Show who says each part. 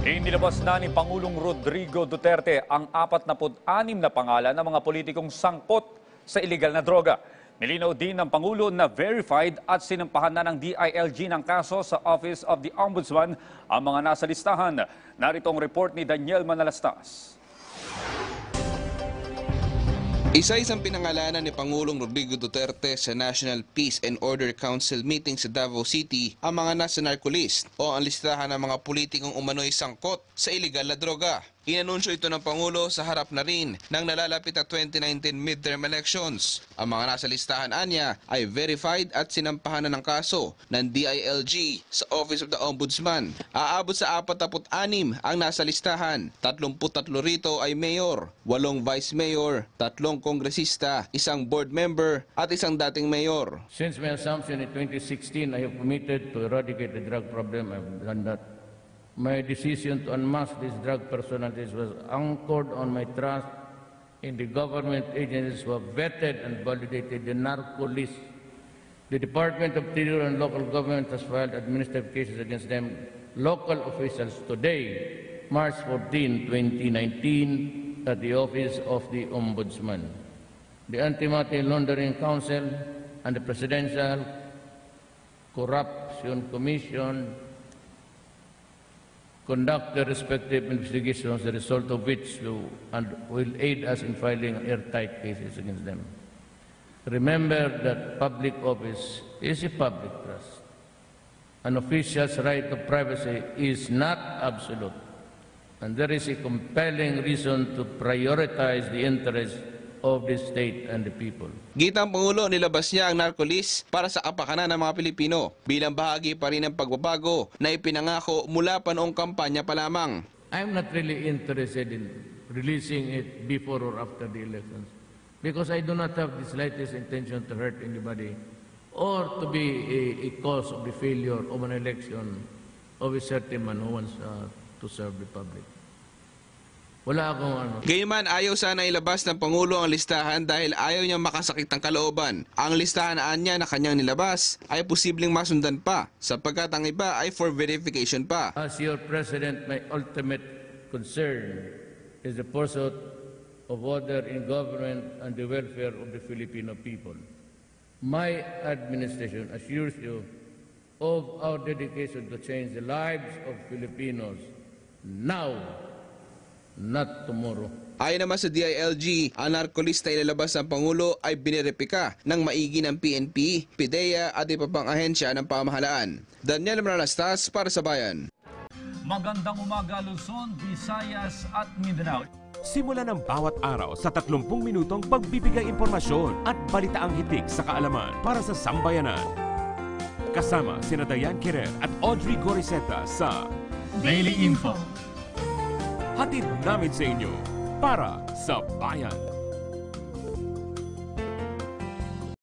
Speaker 1: Inilabas na ni Pangulong Rodrigo Duterte ang 46 na pangalan ng mga politikong sangkot sa illegal na droga. Nilinaw din ng Pangulo na verified at sinampahan na ng DILG ng kaso sa Office of the Ombudsman ang mga nasa listahan. Narito ang report ni Daniel Manalastas.
Speaker 2: Isa-isang pinangalanan ni Pangulong Rodrigo Duterte sa National Peace and Order Council meeting sa Davao City ang mga nasa narcolist o ang listahan ng mga politikong umano'y sangkot sa iligal na droga. Inanunsyo ito ng Pangulo sa harap na rin ng nalalapit na 2019 midterm elections. Ang mga nasa listahan anya ay verified at sinampahan na ng kaso ng DILG sa Office of the Ombudsman. Aabot sa 46 ang nasa listahan. 33 rito ay mayor, 8 vice mayor, 3 kongresista, isang board member at isang dating mayor.
Speaker 3: Since my assumption in 2016, I have committed to eradicate the drug problem. I've done that. My decision to unmask these drug personalities was anchored on my trust in the government agencies who have vetted and validated the narco list. The Department of Interior and local government has filed administrative cases against them. Local officials today, March 14, 2019, at the Office of the Ombudsman. The Anti-Money Laundering Council and the Presidential Corruption Commission conduct their respective investigations, the result of which will, and will aid us in filing airtight cases against them. Remember that public office is a public trust. An official's right of privacy is not absolute, and there is a compelling reason to prioritize the interests of the state and the people.
Speaker 2: Gitang Pangulo, nilabas niya ang narcolis para sa kapakanan ng mga Pilipino bilang bahagi pa rin ng pagbabago na ipinangako mula pa noong kampanya pa lamang.
Speaker 3: I'm not really interested in releasing it before or after the elections because I do not have the slightest intention to hurt anybody or to be a, a cause of the failure of an election of a certain man who wants uh, to serve the public. Wala akong ano.
Speaker 2: Gayunman ayaw sana ilabas ng Pangulo ang listahan dahil ayaw niya makasakit ng kalooban. Ang listahan niya na kanyang nilabas ay posibleng masundan pa sapagkat ang iba ay for verification pa.
Speaker 3: As your president, my ultimate concern is the pursuit of order in government and the welfare of the Filipino people. My administration assures you of our dedication to change the lives of Filipinos now, not tomorrow.
Speaker 2: Ayon naman sa DILG, ang narkolista ilalabas ng Pangulo ay binerepika ng maigi ng PNP, PIDEA at iba pang ahensya ng pamahalaan. Daniel Manalastas para sa Bayan.
Speaker 1: Magandang umaga Luzon, Visayas at Mindanao.
Speaker 4: Simula ng bawat araw sa 30 minutong pagbibigay impormasyon at balitaang hitik sa kaalaman para sa sambayanan. Kasama sina Dayan Kirer at Audrey Goriseta sa
Speaker 1: Daily Info.
Speaker 4: Hatid namin sa inyo para sa Bayan.